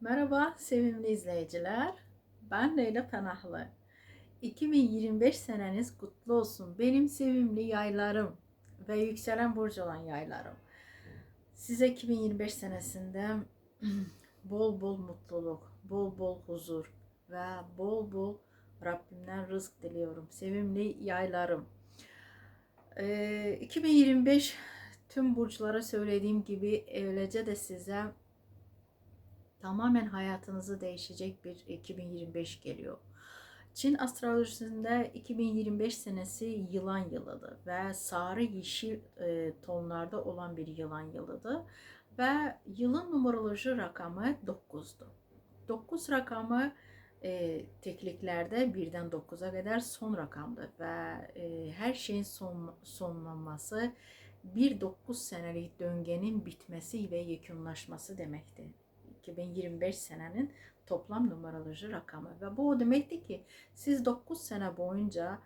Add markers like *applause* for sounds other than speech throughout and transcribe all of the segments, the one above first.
Merhaba sevimli izleyiciler. Ben Leyla Panahlı. 2025 seneniz kutlu olsun. Benim sevimli yaylarım ve yükselen burcu olan yaylarım. Size 2025 senesinde *clears throat* bol bol mutluluk, bol bol huzur ve bol bol Rabbimden rızk diliyorum. Sevimli yaylarım. Ee, 2025 tüm burçlara söylediğim gibi öylece de size tamamen hayatınızı değişecek bir 2025 geliyor. Çin astrolojisinde 2025 senesi yılan yılıdır ve sarı yeşil e, tonlarda olan bir yılan yılıdır ve yılın numeroloji rakamı 9'du. 9 rakamı e, tekliklerde birden 9'a kadar son rakamdır ve e, her şeyin son, sonlanması bir 9 senelik döngenin bitmesi ve yekunlaşması demektir. 2025 senenin toplam numaroloji rakamı ve bu demekti ki siz 9 sene boyunca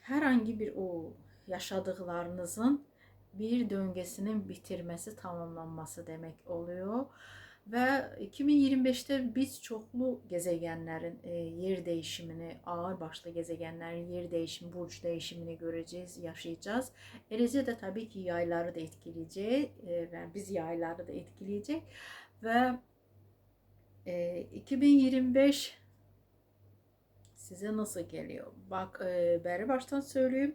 herhangi bir o yaşadıklarınızın bir döngesinin bitirmesi, tamamlanması demek oluyor. Ve 2025'te biz çoklu gezegenlerin e, yer değişimini, ağır başlı gezegenlerin yer değişimi, burç değişimini göreceğiz, yaşayacağız. Elece de tabii ki yayları da etkileyecek e, ve biz yayları da etkileyecek. Ve e, 2025 size nasıl geliyor? Bak e, beri baştan söyleyeyim.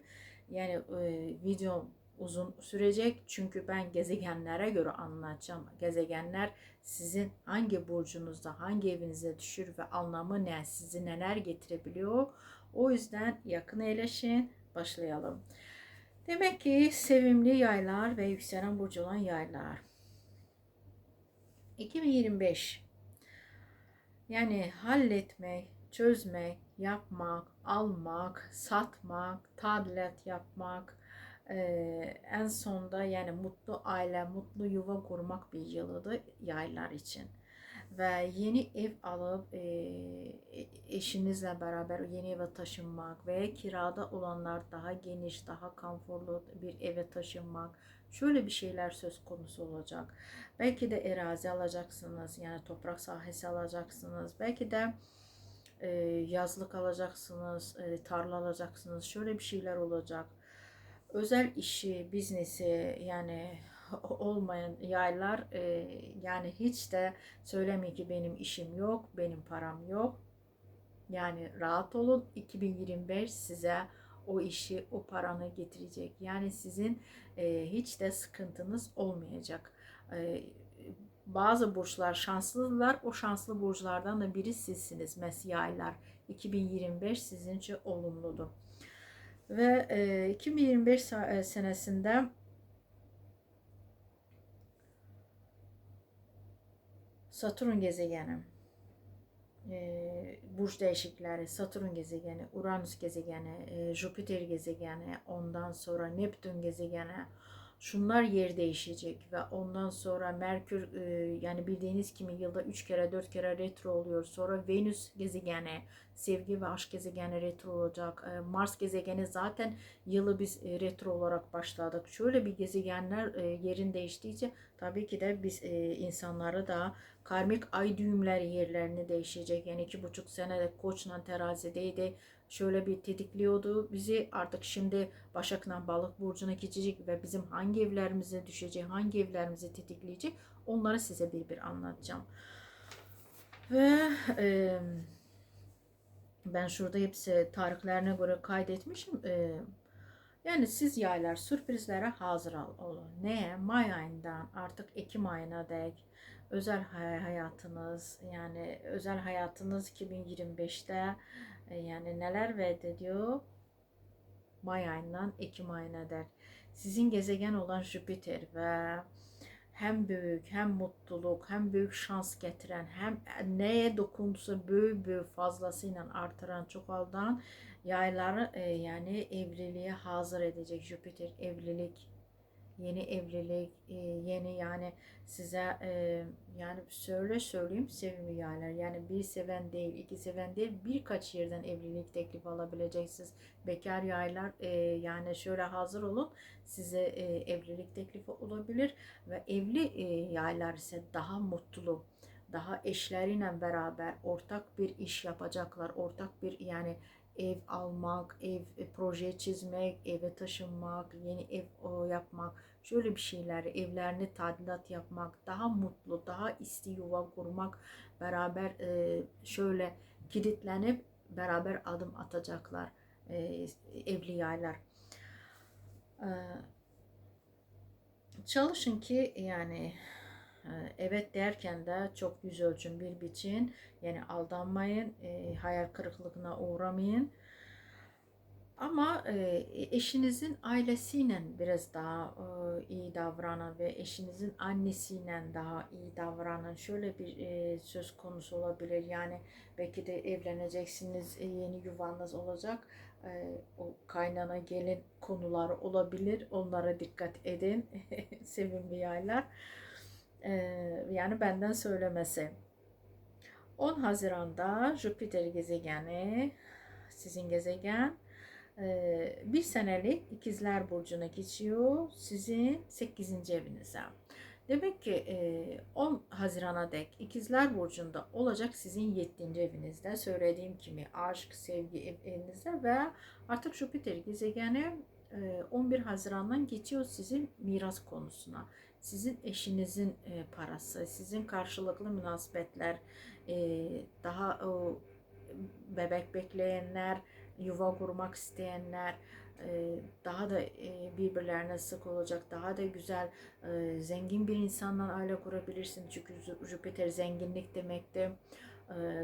Yani e, video uzun sürecek çünkü ben gezegenlere göre anlatacağım. Gezegenler sizin hangi burcunuzda, hangi evinize düşür ve anlamı ne, sizi neler getirebiliyor. O yüzden yakın eleşin, başlayalım. Demek ki sevimli yaylar ve yükselen burcu olan yaylar. 2025 yani halletmek, çözmek, yapmak, almak, satmak, tadilat yapmak, ee, en sonda yani mutlu aile, mutlu yuva kurmak bir yılıdır yaylar için. Ve yeni ev alıp e, eşinizle beraber yeni eve taşınmak veya kirada olanlar daha geniş, daha konforlu bir eve taşınmak, şöyle bir şeyler söz konusu olacak. Belki de erazi alacaksınız, yani toprak sahası alacaksınız. Belki de e, yazlık alacaksınız, e, tarla alacaksınız. Şöyle bir şeyler olacak. Özel işi, biznesi yani olmayan yaylar e, yani hiç de söylemeyin ki benim işim yok, benim param yok. Yani rahat olun 2025 size o işi, o paranı getirecek. Yani sizin e, hiç de sıkıntınız olmayacak. E, bazı burçlar şanslılar. O şanslı burçlardan da biri sizsiniz. Mesiyaylar. 2025 sizin için olumludur. Ve e, 2025 e, senesinde Satürn gezegeni e, burç değişikleri, Satürn gezegeni, Uranüs gezegeni, e, Jüpiter gezegeni, ondan sonra Neptün gezegeni, şunlar yer değişecek ve ondan sonra Merkür e, yani bildiğiniz gibi yılda 3 kere 4 kere retro oluyor. Sonra Venüs gezegeni, sevgi ve aşk gezegeni retro olacak. E, Mars gezegeni zaten yılı biz e, retro olarak başladık. Şöyle bir gezegenler yerin değiştiğince tabii ki de biz e, insanları da karmik ay düğümleri yerlerini değişecek. Yani iki buçuk sene koçla terazideydi şöyle bir tetikliyordu bizi. Artık şimdi Başak'la Balık burcuna geçecek ve bizim hangi evlerimize düşecek, hangi evlerimizi tetikleyecek onları size bir bir anlatacağım. Ve e, ben şurada hepsi tarihlerine göre kaydetmişim. E, yani siz yaylar sürprizlere hazır olun. Neye? May ayından artık Ekim ayına dek özel hayatınız yani özel hayatınız 2025'te e, yani neler vaat ediyor? May ayından Ekim ayına der. Sizin gezegen olan Jüpiter ve hem büyük hem mutluluk hem büyük şans getiren hem neye dokunduysa büyük büyük fazlasıyla artıran çoğaldan yayları e, yani evliliğe hazır edecek Jüpiter evlilik yeni evlilik, e, yeni yani size e, yani söyle söyleyeyim sevimli yerler. Yani bir seven değil, iki seven değil, birkaç yerden evlilik teklifi alabileceksiniz. Bekar yaylar e, yani şöyle hazır olun. Size evlilik teklifi olabilir ve evli yaylar ise daha mutlu, daha eşleriyle beraber ortak bir iş yapacaklar. Ortak bir yani ev almak, ev proje çizmek, eve taşınmak, yeni ev yapmak, şöyle bir şeyler, evlerini tadilat yapmak, daha mutlu, daha isti yuva kurmak, beraber şöyle kilitlenip beraber adım atacaklar e, evli yaylar. E, çalışın ki yani evet derken de çok yüz ölçün bir biçin. Yani aldanmayın, hayal kırıklığına uğramayın. Ama e, eşinizin ailesiyle biraz daha e, iyi davranın ve eşinizin annesiyle daha iyi davranın. Şöyle bir e, söz konusu olabilir. Yani belki de evleneceksiniz, e, yeni yuvanız olacak. E, o kaynana gelin konuları olabilir. Onlara dikkat edin. *laughs* Sevimli yaylar. E, yani benden söylemesi. 10 Haziran'da Jüpiter gezegeni, sizin gezegen bir senelik ikizler burcuna geçiyor sizin 8. evinize. Demek ki 10 e, Haziran'a dek ikizler burcunda olacak sizin 7. evinizde. Söylediğim gibi aşk, sevgi evinizde ve artık Jüpiter gezegeni 11 e, Haziran'dan geçiyor sizin miras konusuna. Sizin eşinizin e, parası, sizin karşılıklı münasebetler, daha bebek bekleyenler, yuva kurmak isteyenler e, daha da e, birbirlerine sık olacak, daha da güzel, e, zengin bir insanla aile kurabilirsin. Çünkü Jüpiter zenginlik demekti.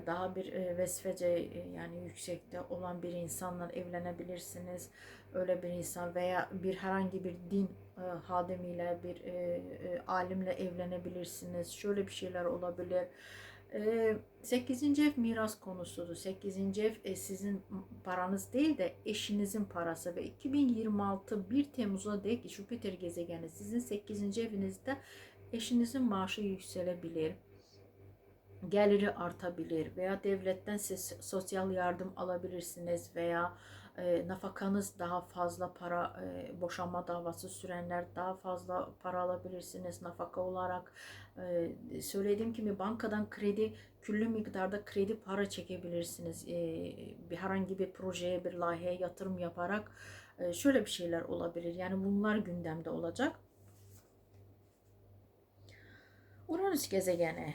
Daha bir vesfece yani yüksekte olan bir insanla evlenebilirsiniz. Öyle bir insan veya bir herhangi bir din hademiyle, bir alimle evlenebilirsiniz. Şöyle bir şeyler olabilir 8. ev miras konusudur. 8. ev e, sizin paranız değil de eşinizin parası ve 2026 1 Temmuz'a dek Jüpiter gezegeni sizin 8. evinizde eşinizin maaşı yükselebilir. Geliri artabilir veya devletten siz sosyal yardım alabilirsiniz veya e, nafakanız daha fazla para e, boşanma davası sürenler daha fazla para alabilirsiniz nafaka olarak söylediğim gibi bankadan kredi küllü miktarda kredi para çekebilirsiniz. Bir herhangi bir projeye bir layiheye yatırım yaparak şöyle bir şeyler olabilir. Yani bunlar gündemde olacak. Uranüs gezegeni.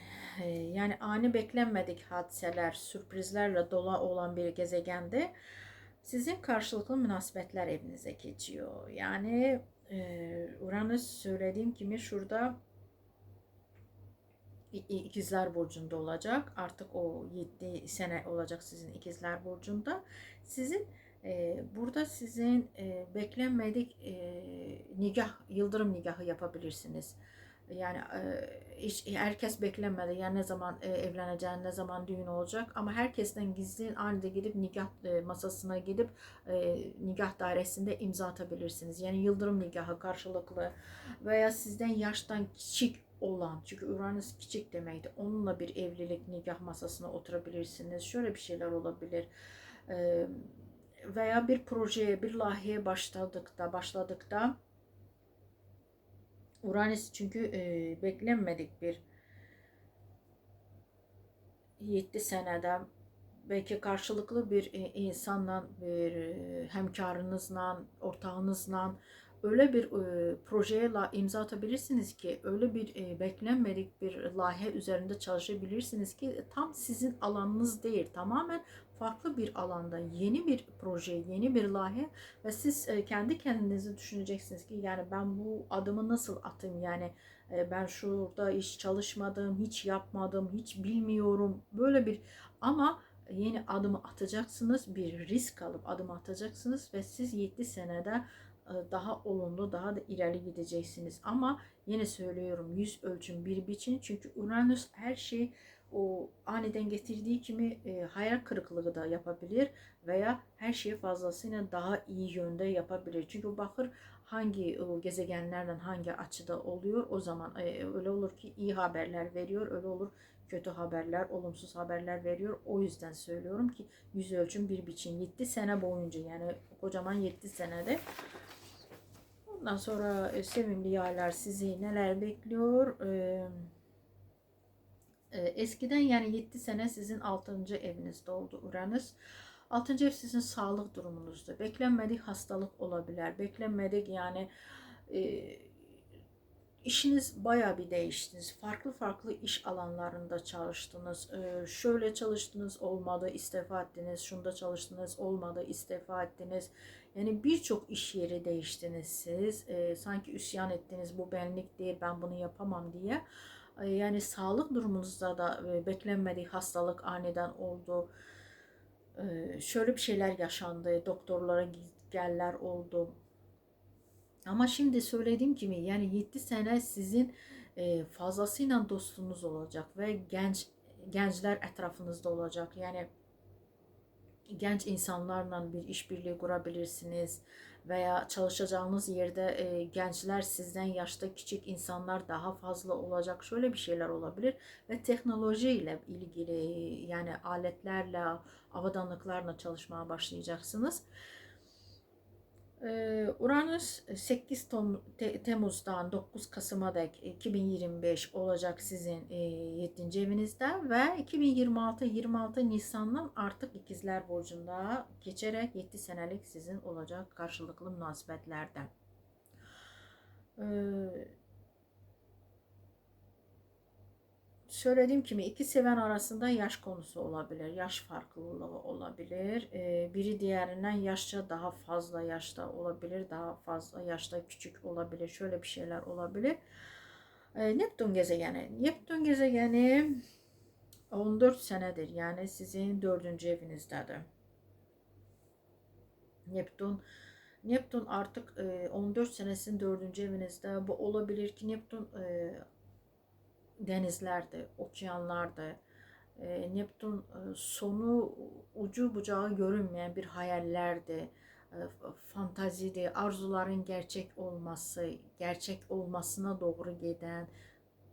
Yani ani beklenmedik hadiseler, sürprizlerle dola olan bir gezegende sizin karşılıklı münasebetler evinize geçiyor. Yani e, Uranüs söylediğim gibi şurada ikizler burcunda olacak. Artık o 7 sene olacak sizin ikizler burcunda. Sizin e, burada sizin e, beklenmedik e, nigah, yıldırım nigahı yapabilirsiniz. Yani e, hiç, herkes beklemedi. Yani ne zaman e, evleneceğin, ne zaman düğün olacak. Ama herkesten gizli anında gidip nikah e, masasına gidip e, nikah dairesinde imza atabilirsiniz. Yani yıldırım nikahı karşılıklı veya sizden yaştan küçük olan çünkü Uranüs küçük demekti. Onunla bir evlilik nikah masasına oturabilirsiniz. Şöyle bir şeyler olabilir. Veya bir projeye, bir lahiye başladıkta, başladıkta Uranüs çünkü beklenmedik bir 7 senede belki karşılıklı bir insanla, bir hemkarınızla, ortağınızla öyle bir e, projeye la, imza atabilirsiniz ki öyle bir e, beklenmedik bir lahe üzerinde çalışabilirsiniz ki tam sizin alanınız değil tamamen farklı bir alanda yeni bir proje, yeni bir lahe ve siz e, kendi kendinizi düşüneceksiniz ki yani ben bu adımı nasıl atayım? Yani e, ben şurada hiç çalışmadım, hiç yapmadım, hiç bilmiyorum. Böyle bir ama yeni adımı atacaksınız, bir risk alıp adım atacaksınız ve siz 7 senede daha olumlu, daha da ileri gideceksiniz. Ama yine söylüyorum yüz ölçüm bir biçin. Çünkü Uranüs her şey o aniden getirdiği kimi e, hayal kırıklığı da yapabilir veya her şeyi fazlasıyla daha iyi yönde yapabilir. Çünkü bakır hangi o, gezegenlerden hangi açıda oluyor o zaman e, öyle olur ki iyi haberler veriyor, öyle olur kötü haberler, olumsuz haberler veriyor. O yüzden söylüyorum ki yüz ölçüm bir biçim 7 sene boyunca yani kocaman 7 senede Ondan sonra e, sevimli yaylar sizi neler bekliyor? E, E, eskiden yani 7 sene sizin 6. evinizde oldu Uranüs. 6. ev sizin sağlık durumunuzda. Beklenmedik hastalık olabilir. Beklenmedik yani e, işiniz bayağı bir değiştiniz. Farklı farklı iş alanlarında çalıştınız. Ee, şöyle çalıştınız olmadı, istifa ettiniz. Şunda çalıştınız olmadı, istifa ettiniz. Yani birçok iş yeri değiştiniz siz. Ee, sanki üsyan ettiniz bu benlik değil ben bunu yapamam diye. Ee, yani sağlık durumunuzda da e, beklenmedik hastalık aniden oldu. Ee, şöyle bir şeyler yaşandı. Doktorlara geller oldu ama şimdi söylediğim gibi yani 7 sene sizin e, fazlasıyla dostunuz olacak ve genç gençler etrafınızda olacak. Yani genç insanlarla bir işbirliği kurabilirsiniz veya çalışacağınız yerde e, gençler sizden yaşta küçük insanlar daha fazla olacak. Şöyle bir şeyler olabilir ve teknoloji ile ilgili yani aletlerle, avadanlıklarla çalışmaya başlayacaksınız. Ee, Uranüs 8 Temmuz'dan 9 Kasım'a dek 2025 olacak sizin 7. E, evinizde ve 2026 26 Nisan'dan artık ikizler burcunda geçerek 7 senelik sizin olacak karşılıklı münasebetlerden. Ee, söylediğim gibi iki seven arasında yaş konusu olabilir. Yaş farklılığı olabilir. Ee, biri diğerinden yaşça daha fazla yaşta olabilir. Daha fazla yaşta küçük olabilir. Şöyle bir şeyler olabilir. Ee, Neptün gezegeni. Neptün gezegeni 14 senedir. Yani sizin dördüncü evinizdedir. Neptün Neptün artık 14 e, senesin dördüncü evinizde. Bu olabilir ki Neptün e, denizlerde, okyanlarda, e, Neptün e, sonu ucu bucağı görünmeyen bir hayallerdi, e, fantazide, arzuların gerçek olması, gerçek olmasına doğru giden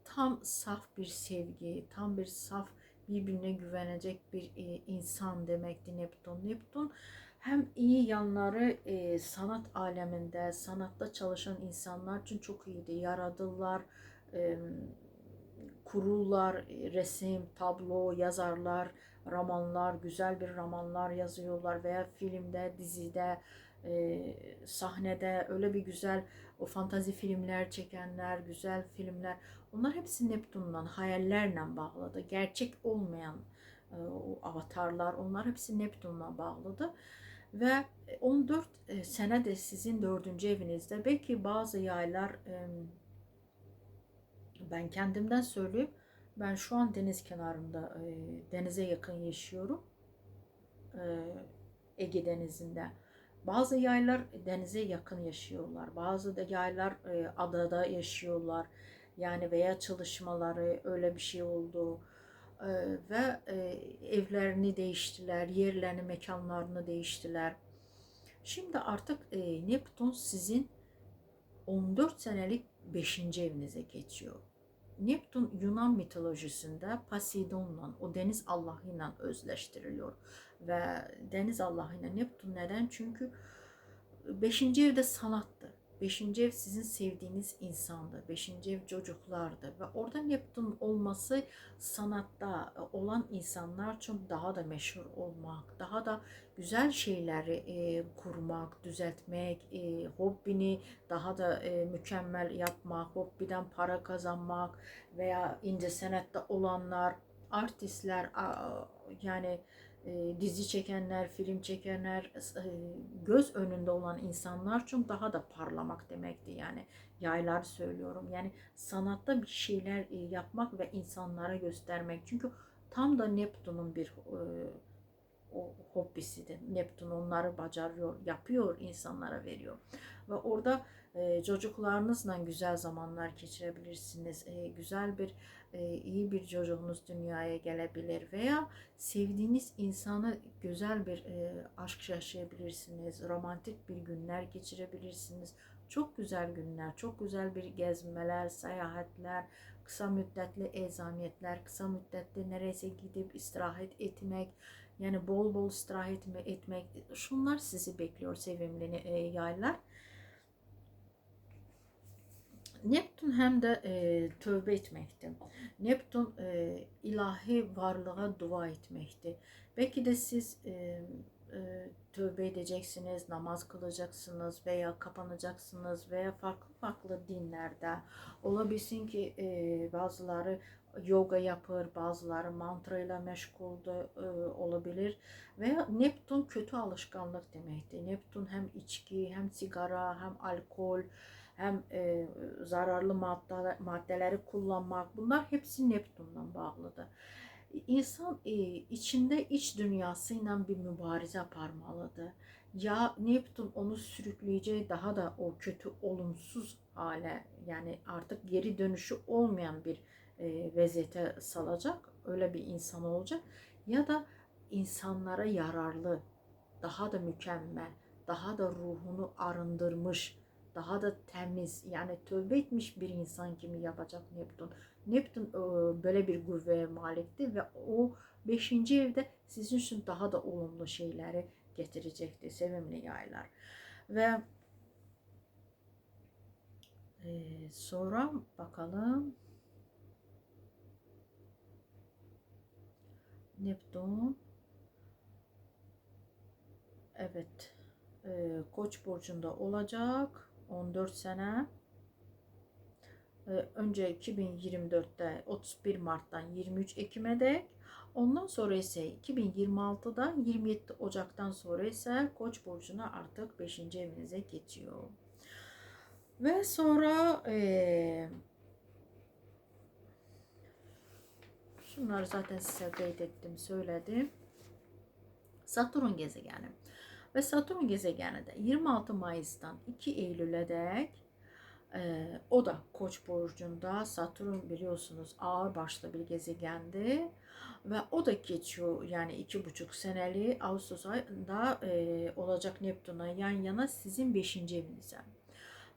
tam saf bir sevgi, tam bir saf birbirine güvenecek bir e, insan demekti Neptün. Neptün hem iyi yanları e, sanat aleminde, sanatta çalışan insanlar için çok iyiydi. Yaradılar, e, kurullar, resim, tablo, yazarlar, romanlar, güzel bir romanlar yazıyorlar veya filmde, dizide, e, sahnede öyle bir güzel o fantazi filmler çekenler, güzel filmler onlar hepsi Neptun'dan, hayallerle bağlıdı. Gerçek olmayan e, o avatarlar onlar hepsi Neptun'la bağlıdı. Ve 14 e, sene de sizin dördüncü evinizde belki bazı yaylar e, ben kendimden söyleyeyim. Ben şu an deniz kenarında, e, denize yakın yaşıyorum. E, Ege Denizi'nde. Bazı yaylar denize yakın yaşıyorlar. Bazı da yaylar e, adada yaşıyorlar. Yani veya çalışmaları öyle bir şey oldu. E, ve e, evlerini değiştiler, yerlerini, mekanlarını değiştiler. Şimdi artık e, Neptun sizin 14 senelik 5. evinize geçiyor. Neptun Yunan mitolojisinde Poseidon'la, o deniz allahıyla özleştiriliyor. Ve deniz allahıyla Neptun neden? Çünkü 5. evde sanattı. Beşinci ev sizin sevdiğiniz insandı. Beşinci ev çocuklardı. Ve orada Neptün olması sanatta olan insanlar için daha da meşhur olmak, daha da güzel şeyleri e, kurmak, düzeltmek, e, hobbini daha da e, mükemmel yapmak, hobbiden para kazanmak veya ince senatta olanlar, artistler yani e, dizi çekenler, film çekenler, e, göz önünde olan insanlar için daha da parlamak demekti yani. Yaylar söylüyorum. Yani sanatta bir şeyler e, yapmak ve insanlara göstermek. Çünkü tam da Neptun'un bir o hobbisidir. Neptun onları bacarıyor, yapıyor, insanlara veriyor. Ve orada çocuklarınızla güzel zamanlar geçirebilirsiniz. Güzel bir iyi bir çocuğunuz dünyaya gelebilir veya sevdiğiniz insanı güzel bir aşk yaşayabilirsiniz. Romantik bir günler geçirebilirsiniz. Çok güzel günler, çok güzel bir gezmeler, seyahatler, kısa müddetli eczaniyetler, kısa müddetli neresi gidip istirahat etmek, yani bol bol istirahat etmek, şunlar sizi bekliyor sevimli yaylar. Neptün hem de e, tövbe etmekti. Neptün e, ilahi varlığa dua etmekti. Belki de siz e, e, tövbe edeceksiniz, namaz kılacaksınız veya kapanacaksınız veya farklı farklı dinlerde olabilsin ki e, bazıları yoga yapır, bazıları mantra ile meşgul de, e, olabilir veya Neptün kötü alışkanlık demektir. Neptün hem içki, hem sigara, hem alkol, hem e, zararlı madde, maddeleri kullanmak bunlar hepsi Neptün'den bağlıdır. İnsan e, içinde iç dünyasıyla bir mübarize aparmalıdır. Ya Neptün onu sürükleyeceği daha da o kötü olumsuz hale yani artık geri dönüşü olmayan bir e, vaziyete salacak. Öyle bir insan olacak. Ya da insanlara yararlı, daha da mükemmel, daha da ruhunu arındırmış, daha da temiz yani tövbe etmiş bir insan kimi yapacak Neptün. Neptün e, böyle bir qüvvəyə malikdir ve o 5-ci evdə sizin için daha da olumlu şeyleri getirecektir sevimli yaylar. ve e, sonra bakalım Neptün evet e, Koç burcunda olacak 14 sene ee, önce 2024'te 31 Mart'tan 23 Ekim'e dek ondan sonra ise 2026'da 27 Ocak'tan sonra ise Koç burcuna artık 5. evinize geçiyor. Ve sonra ee, şunları zaten size kaydettim, söyledim. Satürn gezegeni. Ve Satürn gezegeni de 26 Mayıs'tan 2 Eylül'e dek ee, o da Koç burcunda. Satürn biliyorsunuz ağır başlı bir gezegendi ve o da geçiyor yani iki buçuk seneli Ağustos ayında e, olacak Neptün'e yan yana sizin beşinci evinize.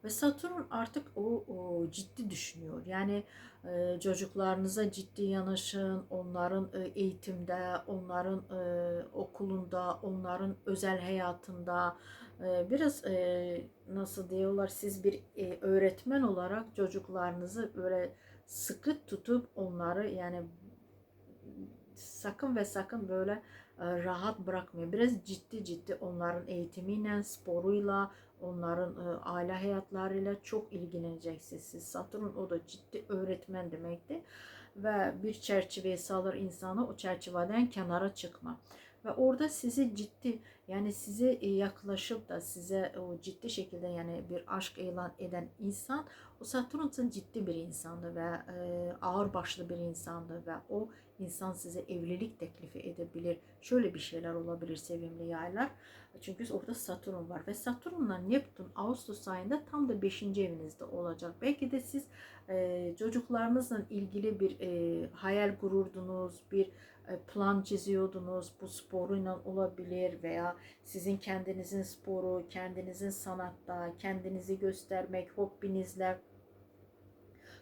Ve Satürn artık o, o ciddi düşünüyor. Yani e, çocuklarınıza ciddi yanaşın, onların e, eğitimde, onların e, okulunda, onların özel hayatında, ee, biraz e, nasıl diyorlar siz bir e, öğretmen olarak çocuklarınızı böyle sıkı tutup onları yani sakın ve sakın böyle e, rahat bırakmayın. Biraz ciddi ciddi onların eğitimiyle, sporuyla, onların aile hayatlarıyla çok ilgileneceksiniz. Siz Satürn o da ciddi öğretmen demekti. Ve bir çerçeveye salır insanı o çerçeveden kenara çıkma ve orada sizi ciddi yani size e, yaklaşıp da size o ciddi şekilde yani bir aşk ilan eden insan Satürn ciddi bir insandı ve e, ağır başlı bir insandı ve o insan size evlilik teklifi edebilir. Şöyle bir şeyler olabilir sevimli yaylar. Çünkü orada Satürn var ve Satürn'la Neptün Ağustos ayında tam da 5. evinizde olacak. Belki de siz e, çocuklarınızla ilgili bir e, hayal kururdunuz, bir e, plan çiziyordunuz. Bu sporuyla olabilir veya sizin kendinizin sporu, kendinizin sanatta, kendinizi göstermek, hobinizle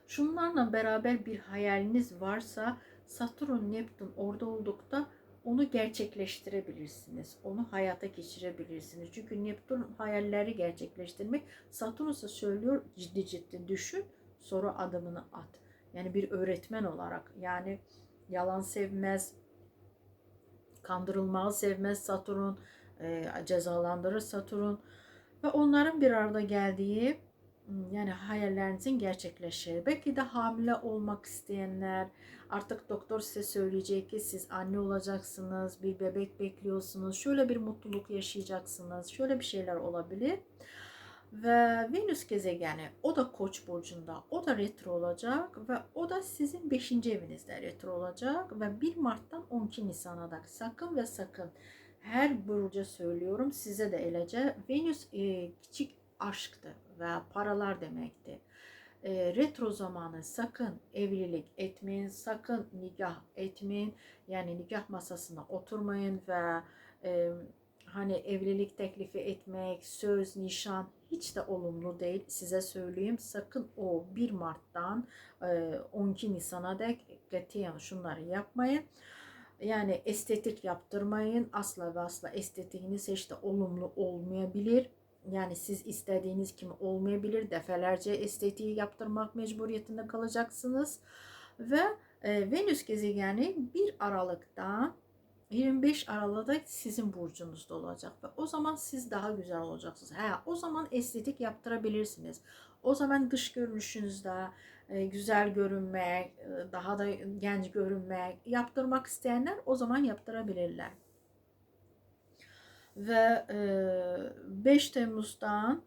şunlarla beraber bir hayaliniz varsa Satürn, Neptün orada oldukta onu gerçekleştirebilirsiniz. Onu hayata geçirebilirsiniz. Çünkü Neptün hayalleri gerçekleştirmek. Satürn ise söylüyor ciddi ciddi düşün sonra adımını at. Yani bir öğretmen olarak yani yalan sevmez, kandırılmaz sevmez Satürn, e, cezalandırır Satürn ve onların bir arada geldiği yani hayallerinizin gerçekleşir. Belki de hamile olmak isteyenler artık doktor size söyleyecek ki siz anne olacaksınız, bir bebek bekliyorsunuz, şöyle bir mutluluk yaşayacaksınız, şöyle bir şeyler olabilir. Ve Venüs gezegeni o da Koç burcunda. O da retro olacak ve o da sizin 5. evinizde retro olacak ve 1 Mart'tan 12 Nisan'a da sakın ve sakın her burca söylüyorum size de elece Venüs e, küçük aşktı ve paralar demekti. E, retro zamanı sakın evlilik etmeyin, sakın nikah etmeyin. Yani nikah masasına oturmayın ve e, hani evlilik teklifi etmek, söz, nişan hiç de olumlu değil. Size söyleyeyim sakın o 1 Mart'tan 12 e, Nisan'a dek katiyen şunları yapmayın. Yani estetik yaptırmayın. Asla ve asla estetiğiniz hiç de olumlu olmayabilir. Yani siz istediğiniz gibi olmayabilir. Defalarca estetiği yaptırmak mecburiyetinde kalacaksınız. Ve e, Venüs gezegeni 1 Aralık'ta 25 Aralık'ta sizin burcunuzda olacak ve o zaman siz daha güzel olacaksınız. Ha, o zaman estetik yaptırabilirsiniz. O zaman dış görünüşünüzde e, güzel görünmek, e, daha da genç görünmek, yaptırmak isteyenler o zaman yaptırabilirler. Ve e, 5 Temmuz'dan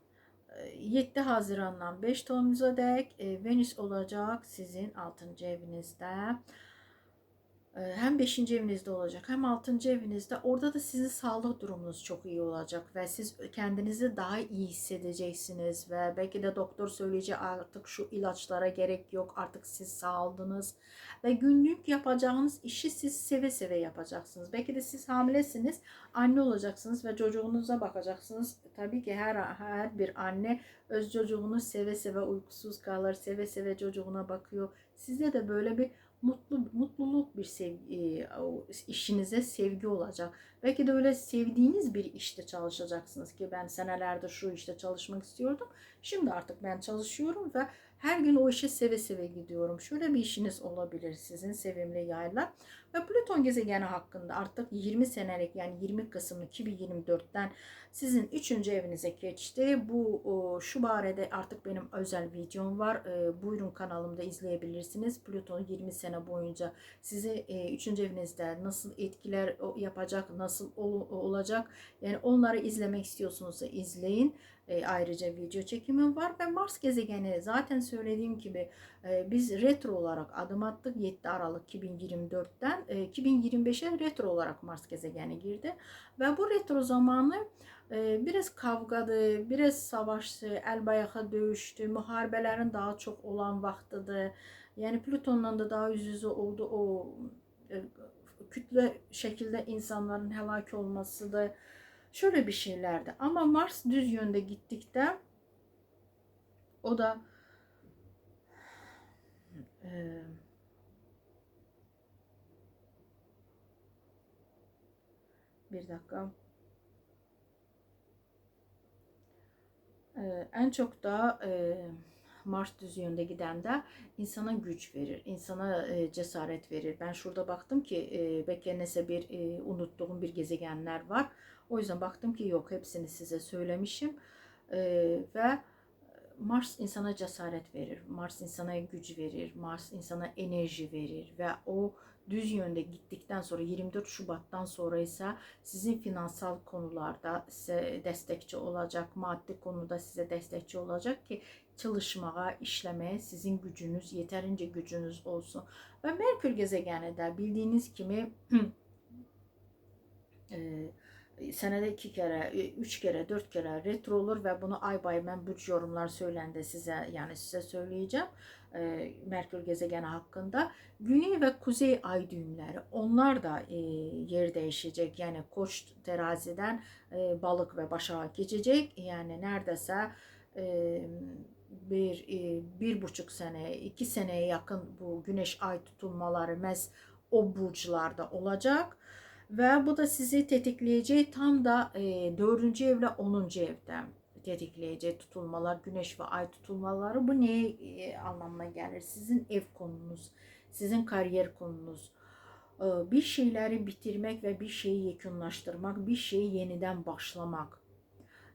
7 Haziran'dan 5 Temmuz'a dek Venüs olacak sizin 6. evinizde. Ee, hem 5. evinizde olacak hem 6. evinizde. Orada da sizin sağlık durumunuz çok iyi olacak ve siz kendinizi daha iyi hissedeceksiniz ve belki de doktor söyleyecek artık şu ilaçlara gerek yok artık siz sağladınız ve günlük yapacağınız işi siz seve seve yapacaksınız. Belki de siz hamilesiniz, anne olacaksınız ve çocuğunuza bakacaksınız. Tabii ki her her bir anne öz çocuğunu seve seve uykusuz kalır, seve seve çocuğuna bakıyor. Sizde de böyle bir mutlu mutluluk bir sevgi, işinize sevgi olacak. Belki de öyle sevdiğiniz bir işte çalışacaksınız ki ben senelerde şu işte çalışmak istiyordum. Şimdi artık ben çalışıyorum ve her gün o işe seve seve gidiyorum. Şöyle bir işiniz olabilir sizin sevimli yaylar. Ve Plüton gezegeni hakkında artık 20 senelik yani 20 Kasım 2024'ten sizin 3. evinize geçti. Bu şu barede artık benim özel videom var. E, buyurun kanalımda izleyebilirsiniz. Plüton 20 sene boyunca sizi 3. E, evinizde nasıl etkiler yapacak, nasıl olacak. Yani onları izlemek istiyorsunuz izleyin e, ayrıca video çekimim var. Ve Mars gezegeni zaten söylediğim gibi e, biz retro olarak adım attık. 7 Aralık 2024'ten e, 2025'e retro olarak Mars gezegeni girdi. Ve bu retro zamanı e, biraz kavgadı, biraz savaştı, el bayağı dövüştü, muharebelerin daha çok olan vaktidir. Yani Plüton'la da daha yüz yüze oldu. O e, kütle şekilde insanların helak olması da şöyle bir şeylerdi. Ama Mars düz yönde gittikte o da e, bir dakika e, en çok da e, Mars düz yönde giden de insana güç verir, insana e, cesaret verir. Ben şurada baktım ki e, belki nese bir e, unuttuğum bir gezegenler var. O yüzden baktım ki yok hepsini size söylemişim. Ee, ve Mars insana cesaret verir. Mars insana güç verir. Mars insana enerji verir ve o düz yönde gittikten sonra 24 Şubat'tan sonra ise sizin finansal konularda size destekçi olacak, maddi konuda size destekçi olacak ki çalışmaya, işlemeye sizin gücünüz, yeterince gücünüz olsun. Ve Merkür gezegeni de bildiğiniz gibi *clears throat* e, senede iki kere, üç kere, dört kere retro olur ve bunu ay bay ben burç yorumlar söylendi size yani size söyleyeceğim. E, Merkür gezegeni hakkında. Güney ve kuzey ay düğümleri onlar da e, yer değişecek. Yani koç teraziden e, balık ve başağa geçecek. Yani neredeyse e, bir, e, bir buçuk sene, iki seneye yakın bu güneş ay tutulmaları mez o burçlarda olacak. Ve bu da sizi tetikleyeceği tam da e, 4. evle 10. evde tetikleyeceği tutulmalar, güneş ve ay tutulmaları bu ne e, anlamına gelir? Sizin ev konunuz, sizin kariyer konunuz, e, bir şeyleri bitirmek ve bir şeyi yakınlaştırmak, bir şeyi yeniden başlamak,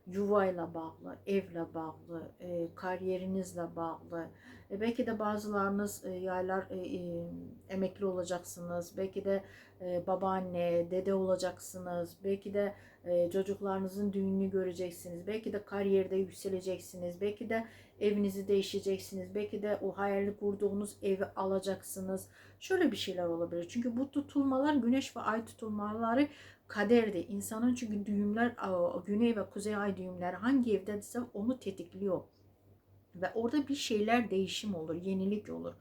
yuvayla bağlı, evle bağlı, e, kariyerinizle bağlı. E, belki de bazılarınız e, yaylar e, e, emekli olacaksınız. Belki de e, babaanne, dede olacaksınız. Belki de e, çocuklarınızın düğününü göreceksiniz. Belki de kariyerde yükseleceksiniz. Belki de evinizi değişeceksiniz. Belki de o hayalini kurduğunuz evi alacaksınız. Şöyle bir şeyler olabilir. Çünkü bu tutulmalar güneş ve ay tutulmaları kaderdi. İnsanın çünkü düğümler güney ve kuzey ay düğümleri hangi evdeyse onu tetikliyor. Ve orada bir şeyler değişim olur, yenilik olur.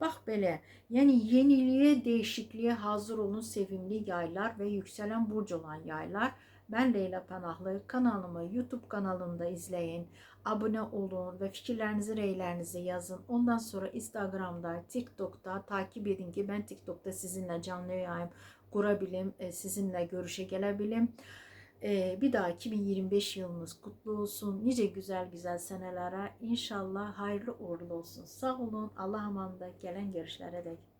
Bak böyle yani yeniliğe, değişikliğe hazır olun sevimli yaylar ve yükselen burcu olan yaylar. Ben Leyla Panahlı. Kanalımı YouTube kanalında izleyin. Abone olun ve fikirlerinizi, reylerinizi yazın. Ondan sonra Instagram'da, TikTok'ta takip edin ki ben TikTok'ta sizinle canlı yayın kurabilim, e, sizinle görüşe gelebilirim. Ee, bir daha 2025 yılınız kutlu olsun. Nice güzel güzel senelere inşallah hayırlı uğurlu olsun. Sağ olun. Allah'a emanet gelen görüşlere dek.